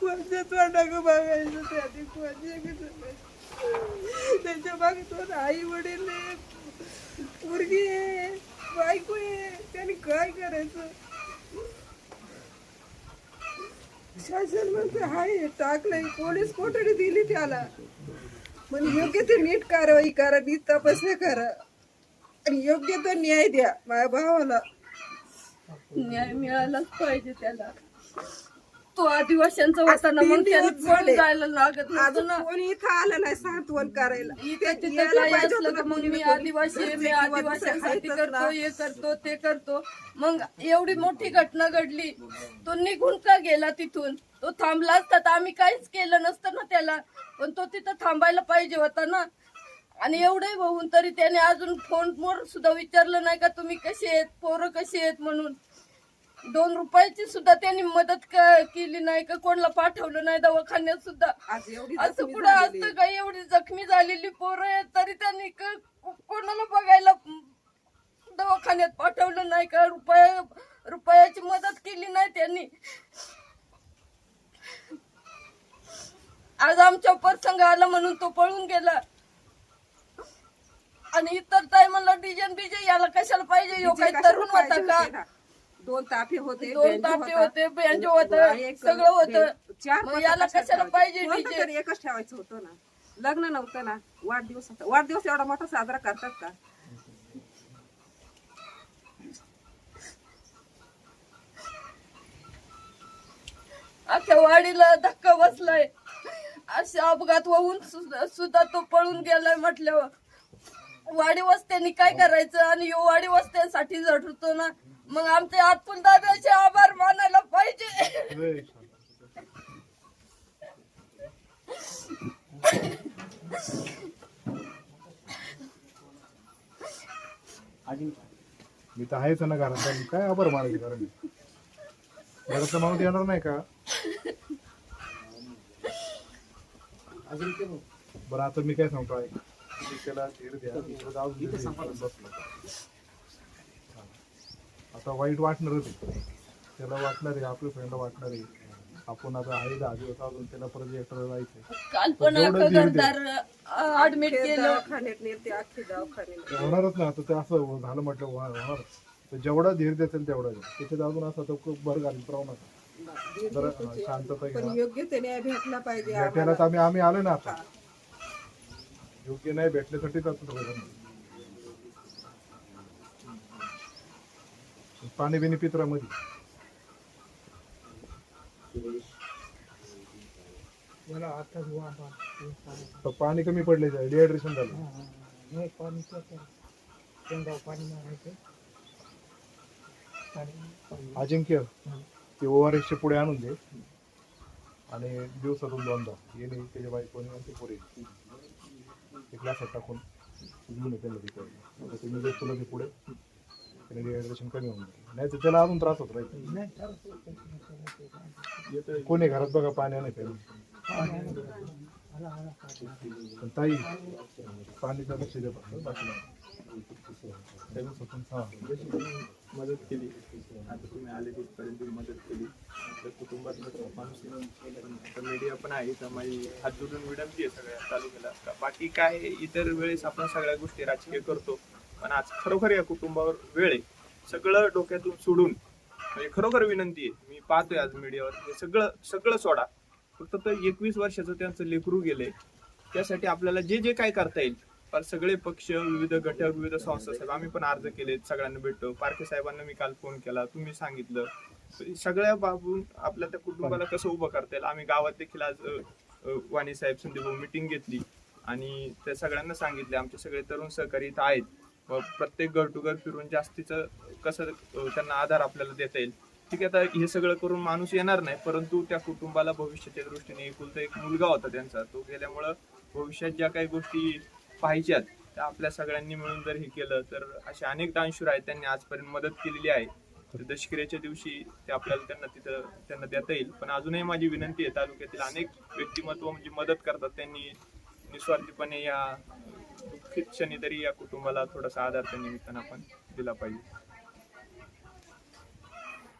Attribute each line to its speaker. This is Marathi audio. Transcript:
Speaker 1: कोणत्या तोंडाक बघायचं त्याने कोणत्या त्याच्यामागे दोन आई वडील मुलगी पोरगी आहे बायको आहे. त्याने काय करायचं? शासन म्हणते हाय टाकलंय. पोलीस कोठडी दिली त्याला? पण योग्य ते नीट कारवाई करा नीट तपासणी करा. आणि योग्य तो न्याय द्या माझ्या भावाला.
Speaker 2: न्याय मिळालाच पाहिजे त्याला. तो आदिवासींचा होता ना मग त्याने कोण. जायला लागत नव्हतं
Speaker 1: अजून
Speaker 2: ना?
Speaker 1: कोणी इथं आलं नाही सांत्वन करायला.
Speaker 2: इथं तिथं
Speaker 1: यायला
Speaker 2: काही
Speaker 1: पाहिजे
Speaker 2: असलं
Speaker 1: होतं
Speaker 2: तर मग
Speaker 1: कोणी
Speaker 2: मी. आदिवासी आहे, मी
Speaker 1: आहेतच
Speaker 2: करतो. हे करतो ते करतो. मग एवढी मोठी घटना घडली. तो निघून का गेला तिथून? तो थांबला असता तर आम्ही काहीच केलं नसतं ना त्याला. पण तो तिथं थांबायला पाहिजे होता ना. आणि एवढे होऊन तरी त्याने अजून फोनवर सुद्धा विचारलं नाही का तुम्ही कसे आहेत? पोरं कशी आहेत म्हणून? दोन रुपयाची सुद्धा त्यांनी मदत केली नाही का कोणाला पाठवलं नाही दवाखान्यात सुद्धा. असं
Speaker 1: झालेली.
Speaker 2: असतं का? एवढी जखमी झालेली पोरं तरी त्यांनी कोणाला बघायला दवाखान्यात पाठवलं नाही का? रुपया रुपयाची मदत केली नाही त्यांनी. आज आमच्या प्रसंग आला म्हणून तो पळून गेला. आणि इतर टायमाला डिजन बिजे याला कशाला पाहिजे? यो काही तरुण होता का?
Speaker 1: दोन ताफे होते
Speaker 2: दोन तापे
Speaker 1: होता.
Speaker 2: बेंजो होत सगळं होतं.
Speaker 1: चार
Speaker 2: याला
Speaker 1: कशाला?
Speaker 2: पाहिजे
Speaker 1: कोणतं
Speaker 2: डीजे?
Speaker 1: तरी एकच ठेवायचं होतं ना. लग्न नव्हतं ना वाढदिवस होता वाढदिवस एवढा मोठा साजरा करतात का?
Speaker 2: अख्ख्या वाडीला धक्का बसलाय. असे अपघात होऊन सुद्धा तो पळून गेलाय म्हटल्यावर. वाडी वस्त्यांनी काय करायचं? आणि यो वाडी वस्त्यांसाठी झटतो ना. मग आमचे आतून दादाचे आभार मानायला पाहिजे.
Speaker 3: मी तर आहेच ना घरात पण काय आभार मानायचं कारण? घरातला माणूस येणार नाही का? बरं आता मी काय सांगतो ऐक. त्याला धीर द्या जाऊ बसलो. आता वाईट वाटणारच आहे. त्याला वाटणार आहे आपल्या फ्रेंडला वाटणार आहे. आपण आता आहे दहा दिवस अजून त्याला परत एकटा जायचं
Speaker 2: काल पण
Speaker 3: जेवढं
Speaker 2: अख्खं
Speaker 3: धीर दे.
Speaker 2: घरदार ऍडमिट
Speaker 1: ते
Speaker 2: केलं.
Speaker 1: दवाखान्यात नेते अख्खे दवाखान्यात
Speaker 3: ते होणारच ना आता ते असं झालं म्हटलं होणार तर जेवढा धीर देतील तेवढा द्या त्याच्यात अजून असं तर खूप राहू नका जरा हा, शांतता
Speaker 1: पण
Speaker 3: घ्या
Speaker 1: योग्य ते न्याय भेटला पाहिजे
Speaker 3: भेटायला तर आम्ही आम्ही आलो ना आता. योग्य नाही भेटण्यासाठीच आता पाणी बिनी पित्रा मध्ये पाणी कमी पडले डिहायड्रेशन झालं. अजिंक्य. ते ओ आर एसचे पुढे आणून दे. आणि दिवसातून दोनदा. येणे त्याच्या बायकोने ते पुढे एक ग्लासात टाकून घेऊन येते ते ते पुढे. त्याने डिहायड्रेशन कमी होऊन जाईल नाही तर त्याला अजून त्रास होत राहील कोणी घरात बघा पाणी नाही पण ताई पाणीचा लक्ष दे फक्त, बाकी नाही. दिवसातून हा.
Speaker 4: मदत केली. आता तुम्ही आले तिथपर्यंत मदत केली. तर कुटुंबात माणूस आहे. मीडिया पण आहे तर माझी हात जोडून विनंती आहे सगळ्या तालुक्याला. का बाकी काय आहे, इतर वेळेस आपण सगळ्या गोष्टी राजकीय करतो. पण आज खरोखर या कुटुंबावर वेळ आहे. सगळं डोक्यातून सोडून म्हणजे खरोखर विनंती आहे. मी पाहतोय आज मीडियावर. हे सगळं सगळं सोडा. फक्त तर एकवीस वर्षाचं त्यांचं लेकरू गेलंय. त्यासाठी आपल्याला जे जे काय करता येईल. पण सगळे पक्ष विविध घटक विविध संस्था साहेब आम्ही पण अर्ज केलेत. सगळ्यांना भेटतो पारखे साहेबांना मी काल फोन केला. तुम्ही सांगितलं. सगळ्या बाबून आपल्या त्या कुटुंबाला कसं उभं करता येईल? आम्ही गावात देखील आज वाणी साहेब संदीप मिटिंग घेतली. आणि त्या सगळ्यांना सांगितले. आमचे सगळे तरुण सहकारी इथं आहेत. प्रत्येक घर टू घर फिरून जास्तीचं कसं त्यांना आधार आपल्याला देता येईल. ठीक आहे आता हे सगळं करून माणूस येणार नाही परंतु त्या कुटुंबाला भविष्याच्या दृष्टीने एकुलता एक मुलगा होता त्यांचा. तो गेल्यामुळं भविष्यात ज्या काही गोष्टी पाहिजेत त्या आपल्या सगळ्यांनी मिळून जर हे केलं तर असे अनेक दानशूर आहेत त्यांनी आजपर्यंत मदत केलेली आहे. तर दशकिऱ्याच्या दिवशी ते आपल्याला त्यांना तिथं त्यांना देता येईल. पण अजूनही माझी विनंती आहे तालुक्यातील अनेक व्यक्तिमत्व म्हणजे मदत करतात. त्यांनी निस्वार्थीपणे या दुःखित तरी या कुटुंबाला थोडासा आधार त्या निमित्तानं आपण दिला पाहिजे.